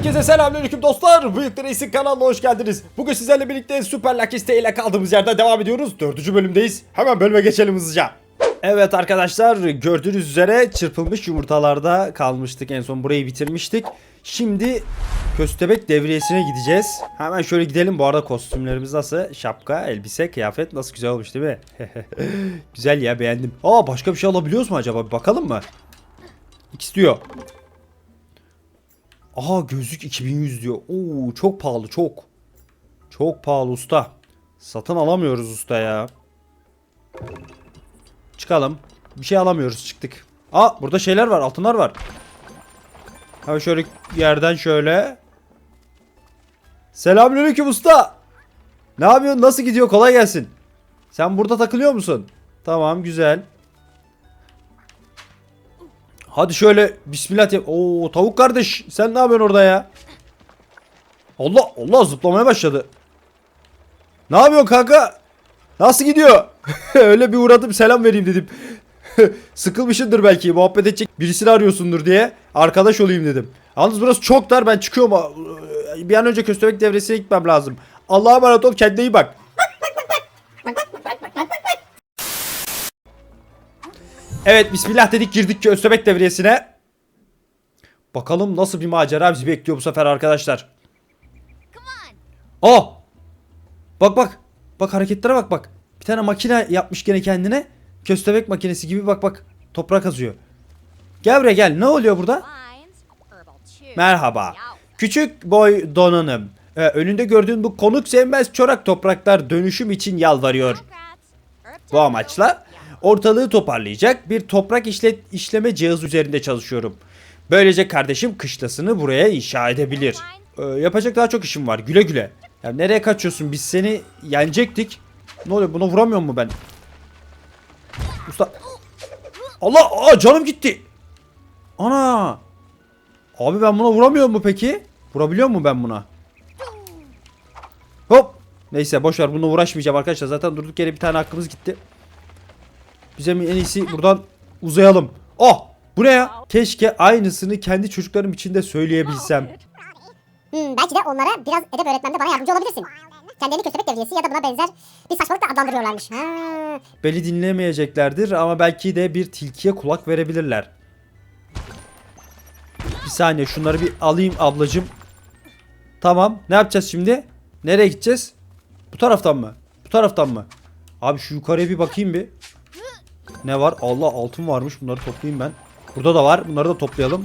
Herkese selamünaleyküm dostlar. Bıyıklı Reis'in kanalına hoş geldiniz. Bugün sizlerle birlikte Süper Lucky ile kaldığımız yerden devam ediyoruz. Dördüncü bölümdeyiz. Hemen bölüme geçelim hızlıca. Evet arkadaşlar gördüğünüz üzere çırpılmış yumurtalarda kalmıştık. En son burayı bitirmiştik. Şimdi köstebek devriyesine gideceğiz. Hemen şöyle gidelim. Bu arada kostümlerimiz nasıl? Şapka, elbise, kıyafet nasıl güzel olmuş değil mi? güzel ya beğendim. Aa başka bir şey alabiliyoruz mu acaba? Bir bakalım mı? X diyor. Aha gözlük 2100 diyor. Oo çok pahalı çok. Çok pahalı usta. Satın alamıyoruz usta ya. Çıkalım. Bir şey alamıyoruz çıktık. Aa burada şeyler var altınlar var. Hemen şöyle yerden şöyle. Selamünaleyküm usta. Ne yapıyorsun? Nasıl gidiyor? Kolay gelsin. Sen burada takılıyor musun? Tamam güzel. Hadi şöyle bismillah yap. Oo tavuk kardeş sen ne yapıyorsun orada ya? Allah Allah zıplamaya başladı. Ne yapıyorsun kanka? Nasıl gidiyor? Öyle bir uğradım selam vereyim dedim. Sıkılmışındır belki muhabbet edecek birisini arıyorsundur diye arkadaş olayım dedim. Yalnız burası çok dar ben çıkıyorum. Bir an önce köstebek devresine gitmem lazım. Allah'a emanet ol kendine iyi bak. Evet bismillah dedik girdik köstebek devriyesine. Bakalım nasıl bir macera bizi bekliyor bu sefer arkadaşlar. Aa! Bak bak. Bak hareketlere bak bak. Bir tane makine yapmış gene kendine. Köstebek makinesi gibi bak bak. Toprak kazıyor. Gel buraya gel. Ne oluyor burada? Merhaba. Küçük boy donanım. Ee, önünde gördüğün bu konuk sevmez çorak topraklar dönüşüm için yalvarıyor. Bu amaçla ortalığı toparlayacak bir toprak işlet işleme cihazı üzerinde çalışıyorum. Böylece kardeşim kışlasını buraya inşa edebilir. Ee, yapacak daha çok işim var. Güle güle. Ya nereye kaçıyorsun? Biz seni yenecektik. Ne oluyor? Buna vuramıyor mu ben? Usta. Allah! Aa, canım gitti. Ana! Abi ben buna vuramıyor mu peki? Vurabiliyor mu ben buna? Hop! Neyse boş ver bununla uğraşmayacağım arkadaşlar. Zaten durduk yere bir tane hakkımız gitti. Bize en iyisi buradan uzayalım. Oh! Bu ne ya? Keşke aynısını kendi çocuklarım için de söyleyebilsem. Hmm, belki de onlara biraz edep öğretmende bana yardımcı olabilirsin. Kendilerini köstebek devriyesi ya da buna benzer bir saçmalıkla adlandırıyorlarmış. Ha. Beni dinlemeyeceklerdir ama belki de bir tilkiye kulak verebilirler. Bir saniye şunları bir alayım ablacım. Tamam ne yapacağız şimdi? Nereye gideceğiz? Bu taraftan mı? Bu taraftan mı? Abi şu yukarıya bir bakayım bir. Ne var? Allah altın varmış bunları toplayayım ben. Burada da var bunları da toplayalım.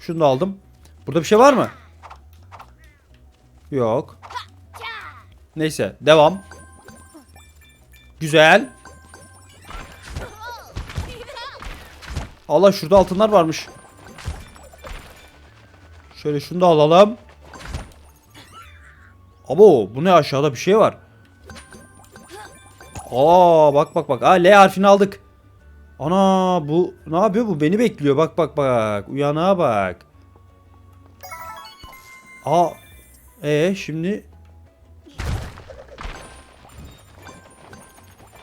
Şunu da aldım. Burada bir şey var mı? Yok. Neyse devam. Güzel. Allah şurada altınlar varmış. Şöyle şunu da alalım. Abo bu ne aşağıda bir şey var. Aa bak bak bak. Aa L harfini aldık. Ana bu ne yapıyor bu? Beni bekliyor. Bak bak bak. Uyanığa bak. Aa e şimdi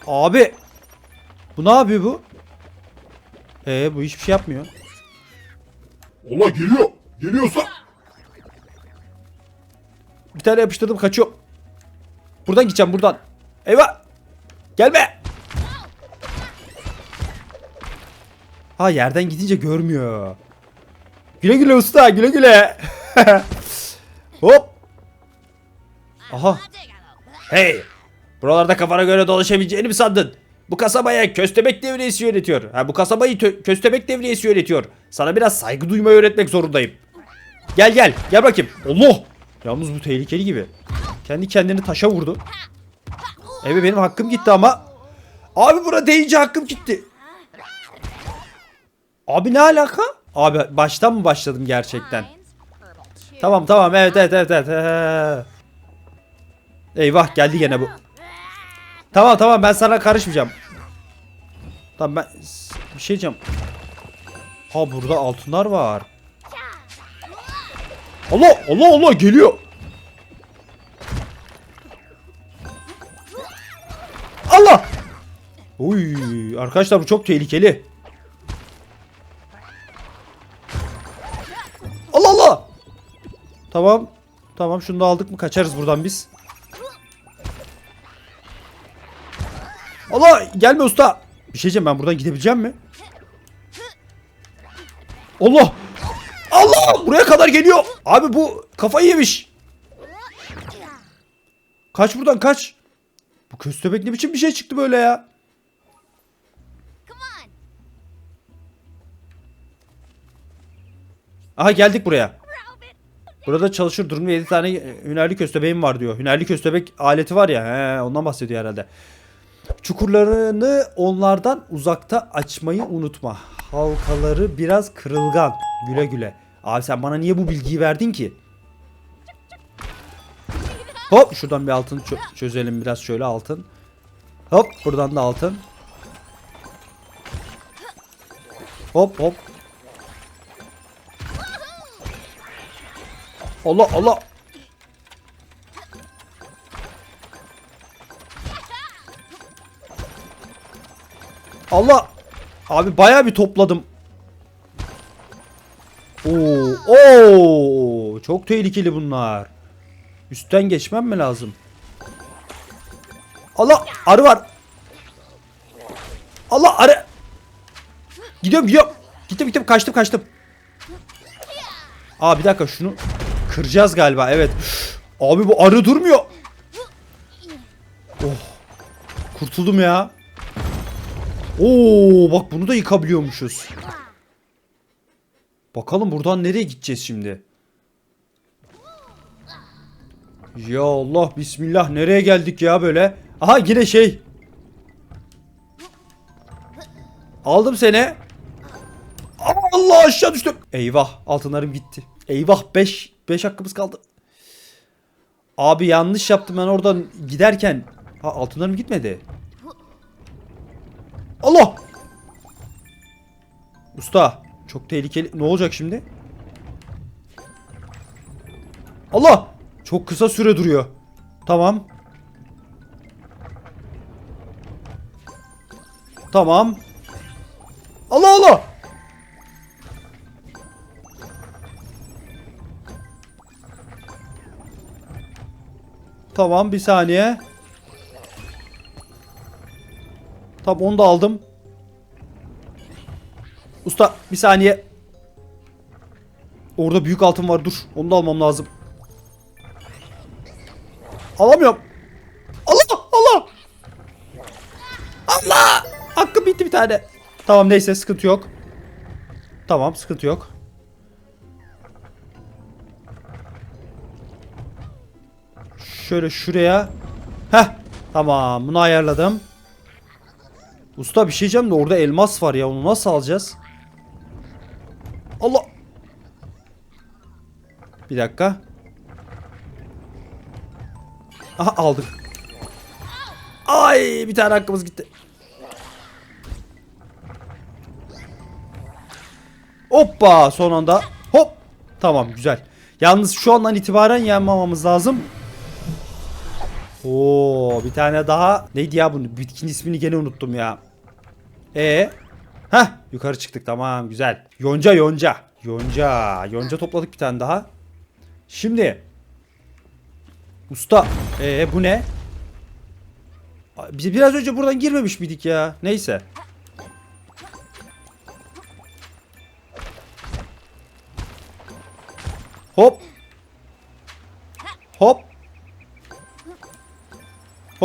Abi bu ne yapıyor bu? E bu hiçbir şey yapmıyor. Ola geliyor. Geliyorsa. Bir tane yapıştırdım kaçıyor. Buradan gideceğim buradan. Eyvah. Gelme. Ha yerden gidince görmüyor. Güle güle usta güle güle. Hop. Aha. Hey. Buralarda kafana göre dolaşabileceğini mi sandın? Bu kasabaya köstebek devriyesi yönetiyor. Ha bu kasabayı köstebek devriyesi yönetiyor. Sana biraz saygı duymayı öğretmek zorundayım. Gel gel. Gel bakayım. Allah. Yalnız bu tehlikeli gibi. Kendi kendini taşa vurdu. Evet benim hakkım gitti ama. Abi bura deyince hakkım gitti. Abi ne alaka? Abi baştan mı başladım gerçekten? Tamam tamam evet evet evet evet. Eyvah geldi gene bu. Tamam tamam ben sana karışmayacağım. Tamam ben bir şey diyeceğim. Ha burada altınlar var. Allah Allah Allah geliyor. Uy arkadaşlar bu çok tehlikeli. Allah Allah. Tamam. Tamam şunu da aldık mı kaçarız buradan biz. Allah gelme usta. Bir şey diyeceğim ben buradan gidebileceğim mi? Allah. Allah buraya kadar geliyor. Abi bu kafayı yemiş. Kaç buradan kaç. Bu köstebek ne biçim bir şey çıktı böyle ya. Aha geldik buraya. Burada çalışır durum 7 tane e, hünerli köstebeğim var diyor. Hünerli köstebek aleti var ya. He, ondan bahsediyor herhalde. Çukurlarını onlardan uzakta açmayı unutma. Halkaları biraz kırılgan. Güle güle. Abi sen bana niye bu bilgiyi verdin ki? Hop şuradan bir altın çö- çözelim biraz şöyle altın. Hop buradan da altın. Hop hop. Allah Allah. Allah. Abi bayağı bir topladım. Oo, oo, çok tehlikeli bunlar. Üstten geçmem mi lazım? Allah arı var. Allah arı. Gidiyorum gidiyorum. Gittim gittim kaçtım kaçtım. Aa bir dakika şunu kıracağız galiba evet. Abi bu arı durmuyor. Oh. Kurtuldum ya. Oo bak bunu da yıkabiliyormuşuz. Bakalım buradan nereye gideceğiz şimdi? Ya Allah bismillah nereye geldik ya böyle? Aha yine şey. Aldım seni. Allah aşağı düştüm. Eyvah altınlarım gitti. Eyvah 5 5 hakkımız kaldı. Abi yanlış yaptım ben oradan giderken. Ha altınlarım gitmedi. Allah! Usta çok tehlikeli. Ne olacak şimdi? Allah! Çok kısa süre duruyor. Tamam. Tamam. Allah Allah! Tamam bir saniye. Tamam onu da aldım. Usta bir saniye. Orada büyük altın var dur. Onu da almam lazım. Alamıyorum. Allah Allah. Allah. Hakkım bitti bir tane. Tamam neyse sıkıntı yok. Tamam sıkıntı yok. Şöyle şuraya. Heh. Tamam bunu ayarladım. Usta bir şey diyeceğim de orada elmas var ya onu nasıl alacağız? Allah. Bir dakika. Aha aldık. Ay bir tane hakkımız gitti. Hoppa son anda. Hop. Tamam güzel. Yalnız şu andan itibaren yenmemamız lazım. Oo bir tane daha. Neydi ya bunun? Bitkinin ismini gene unuttum ya. E Heh yukarı çıktık tamam güzel. Yonca yonca. Yonca. Yonca topladık bir tane daha. Şimdi. Usta. Ee bu ne? Biz biraz önce buradan girmemiş miydik ya? Neyse. Hop. Hop.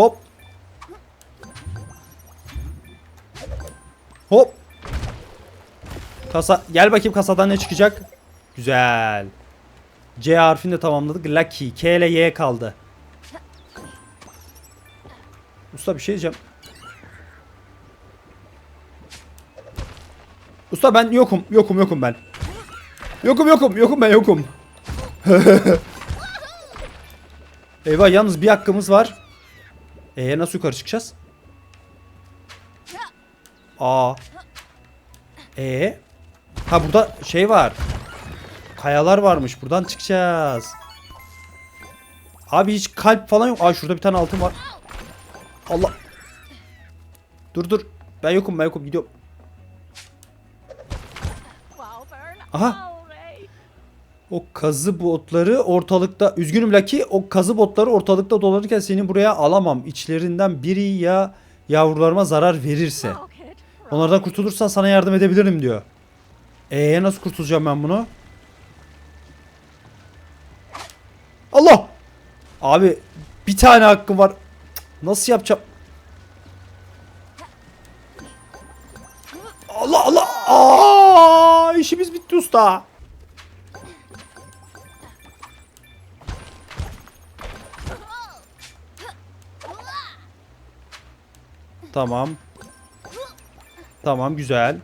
Hop. Hop. Kasa gel bakayım kasadan ne çıkacak? Güzel. C harfini de tamamladık. Lucky. K ile Y kaldı. Usta bir şey diyeceğim. Usta ben yokum. Yokum yokum ben. Yokum yokum. Yokum ben yokum. Eyvah yalnız bir hakkımız var. Ee nasıl yukarı çıkacağız? Aa. Ee? Ha burada şey var. Kayalar varmış. Buradan çıkacağız. Abi hiç kalp falan yok. Aa şurada bir tane altın var. Allah. Dur dur. Ben yokum ben yokum gidiyorum. Aha. O kazı botları ortalıkta üzgünüm Lucky o kazı botları ortalıkta dolanırken seni buraya alamam. İçlerinden biri ya yavrularıma zarar verirse. Onlardan kurtulursan sana yardım edebilirim diyor. Ee nasıl kurtulacağım ben bunu? Allah! Abi bir tane hakkım var. Nasıl yapacağım? Allah Allah! Aa, işimiz bitti usta. Tamam. Tamam güzel.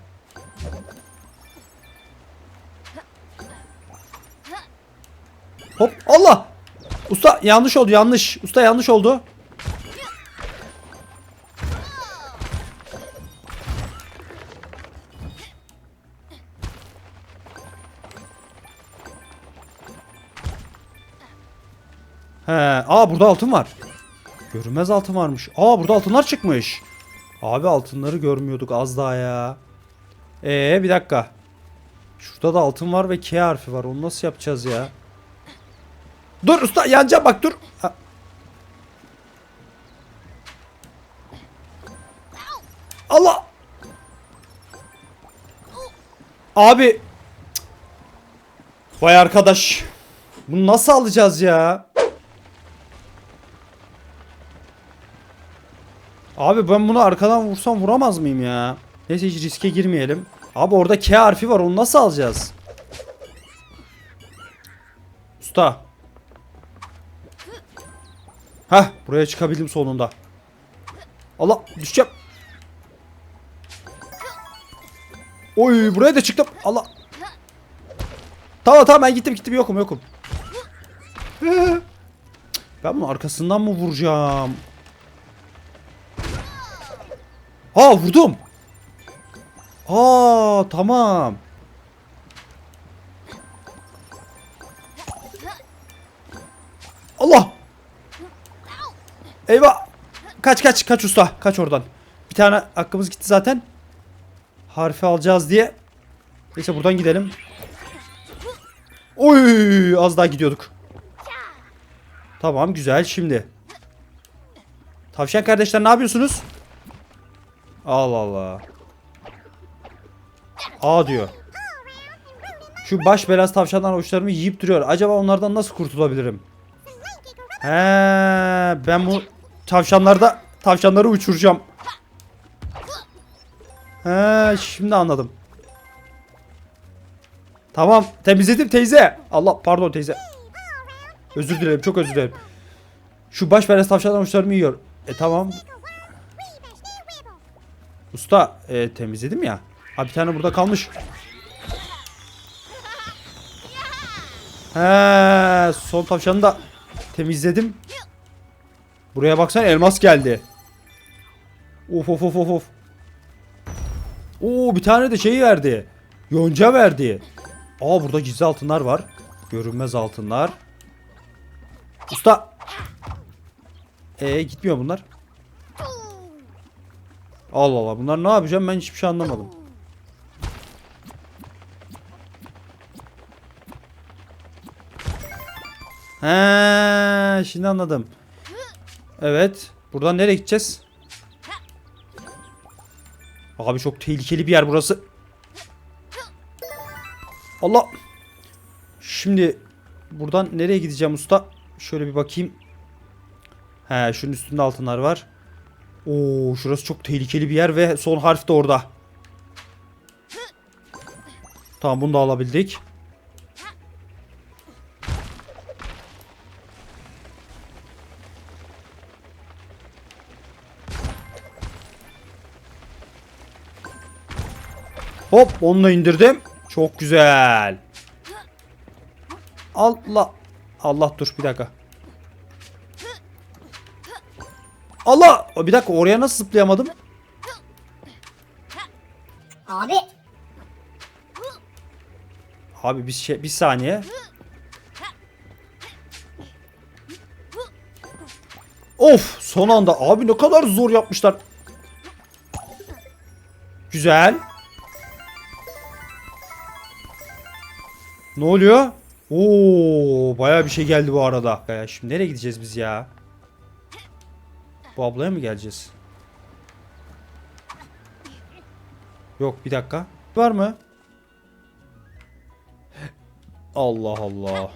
Hop Allah. Usta yanlış oldu yanlış. Usta yanlış oldu. He, aa burada altın var. Görünmez altın varmış. Aa burada altınlar çıkmış. Abi altınları görmüyorduk az daha ya. Ee bir dakika. Şurada da altın var ve K harfi var. Onu nasıl yapacağız ya? Dur usta yanacağım bak dur. Ha. Allah. Abi. Vay arkadaş. Bunu nasıl alacağız ya? Abi ben bunu arkadan vursam vuramaz mıyım ya? Neyse hiç riske girmeyelim. Abi orada K harfi var onu nasıl alacağız? Usta. Hah buraya çıkabildim sonunda. Allah düşeceğim. Oy buraya da çıktım. Allah. Tamam tamam ben gittim gittim yokum yokum. Ben bunu arkasından mı vuracağım? Ha vurdum. Aa tamam. Allah. Eyvah. Kaç kaç kaç usta. Kaç oradan. Bir tane hakkımız gitti zaten. Harfi alacağız diye. Neyse buradan gidelim. Oy az daha gidiyorduk. Tamam güzel şimdi. Tavşan kardeşler ne yapıyorsunuz? Allah Allah. A diyor. Şu baş belası tavşanlar uçlarımı yiyip duruyor. Acaba onlardan nasıl kurtulabilirim? He, ben bu tavşanlarda tavşanları uçuracağım. He, şimdi anladım. Tamam, temizledim teyze. Allah pardon teyze. Özür dilerim, çok özür dilerim. Şu baş belası tavşanlar uçlarımı yiyor. E tamam. Usta e, temizledim ya. Ha bir tane burada kalmış. He, son tavşanı da temizledim. Buraya baksana elmas geldi. Of of of of of. Oo bir tane de şey verdi. Yonca verdi. Aa burada gizli altınlar var. Görünmez altınlar. Usta. Ee gitmiyor bunlar. Allah Allah bunlar ne yapacağım ben hiçbir şey anlamadım. He, şimdi anladım. Evet. Buradan nereye gideceğiz? Abi çok tehlikeli bir yer burası. Allah. Şimdi buradan nereye gideceğim usta? Şöyle bir bakayım. He, şunun üstünde altınlar var. Oo, şurası çok tehlikeli bir yer ve son harf de orada. Tamam bunu da alabildik. Hop onu da indirdim. Çok güzel. Allah. Allah dur bir dakika. Allah! Bir dakika oraya nasıl zıplayamadım? Abi Abi bir şey bir saniye. Of son anda abi ne kadar zor yapmışlar. Güzel. Ne oluyor? Oo, bayağı bir şey geldi bu arada. Ya şimdi nereye gideceğiz biz ya? Bu ablaya mı geleceğiz? Yok bir dakika. Var mı? Allah Allah.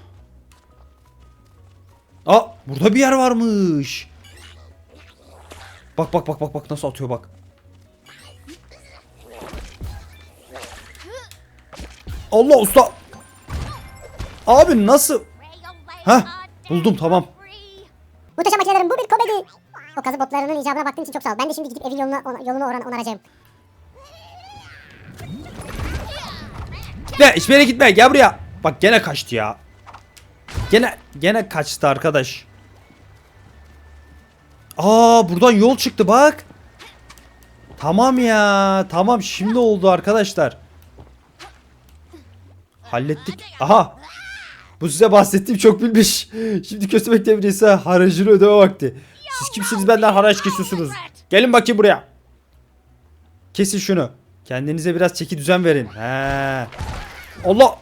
Aa burada bir yer varmış. Bak bak bak bak bak nasıl atıyor bak. Allah usta. Abi nasıl? Hah, buldum, tamam. Muhteşem makinelerim bu bir komedi. O kazı botlarının icabına baktığın için çok sağ ol. Ben de şimdi gidip evin yoluna, yolunu oran, onaracağım. Ne hiçbir yere gitme gel buraya. Bak gene kaçtı ya. Gene gene kaçtı arkadaş. Aa buradan yol çıktı bak. Tamam ya. Tamam şimdi oldu arkadaşlar. Hallettik. Aha. Bu size bahsettiğim çok bilmiş. Şimdi köstebek devriyesi haracını ödeme vakti. Siz kimsiniz benden haraç kesiyorsunuz? Gelin bakayım buraya. Kesin şunu. Kendinize biraz çeki düzen verin. He. Allah.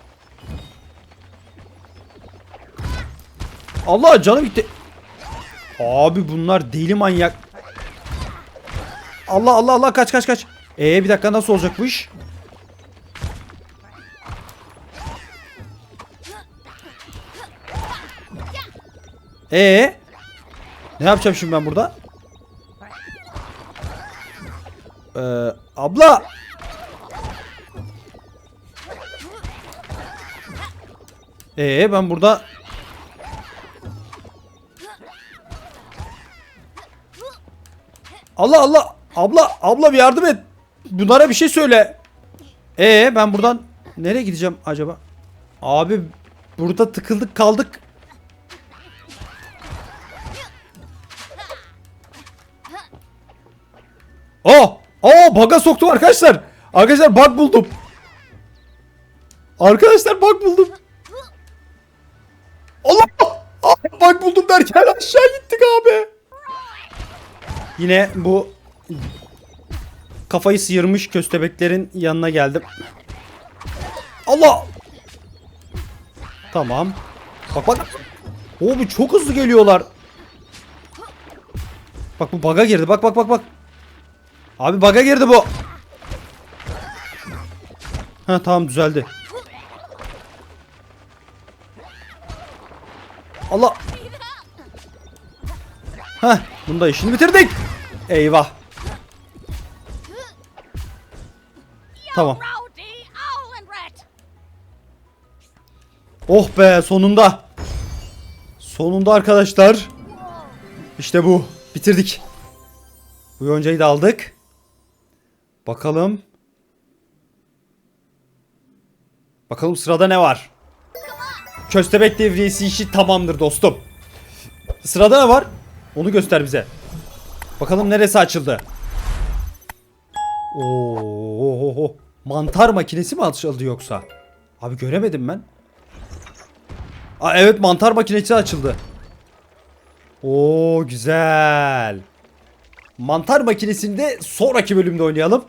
Allah canım gitti. Abi bunlar deli manyak. Allah Allah Allah kaç kaç kaç. Ee bir dakika nasıl olacak bu iş? Ee ne yapacağım şimdi ben burada? Ee, abla. Ee ben burada Allah Allah abla abla bir yardım et. Bunlara bir şey söyle. Ee ben buradan nereye gideceğim acaba? Abi burada tıkıldık kaldık. Aa! Aa baga soktum arkadaşlar. Arkadaşlar bug buldum. Arkadaşlar bug buldum. Allah! Aa, bug buldum derken aşağı gittik abi. Yine bu kafayı sıyırmış köstebeklerin yanına geldim. Allah! Tamam. Bak bak. Oo bu çok hızlı geliyorlar. Bak bu baga girdi. Bak bak bak bak. Abi baga girdi bu. Ha tamam düzeldi. Allah. Ha bunda işini bitirdik. Eyvah. Tamam. Oh be sonunda. Sonunda arkadaşlar. İşte bu. Bitirdik. Bu yoncayı da aldık. Bakalım. Bakalım sırada ne var? Köstebek devriyesi işi tamamdır dostum. Sırada ne var? Onu göster bize. Bakalım neresi açıldı? Oo, mantar makinesi mi açıldı yoksa? Abi göremedim ben. Aa, evet mantar makinesi açıldı. Oo güzel. Mantar makinesinde sonraki bölümde oynayalım.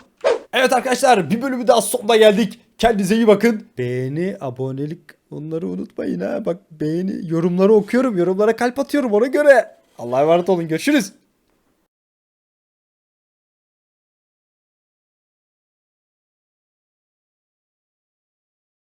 Evet arkadaşlar bir bölümü daha sonuna geldik. Kendinize iyi bakın. Beğeni, abonelik onları unutmayın ha. Bak beğeni, yorumları okuyorum. Yorumlara kalp atıyorum ona göre. Allah'a emanet olun. Görüşürüz.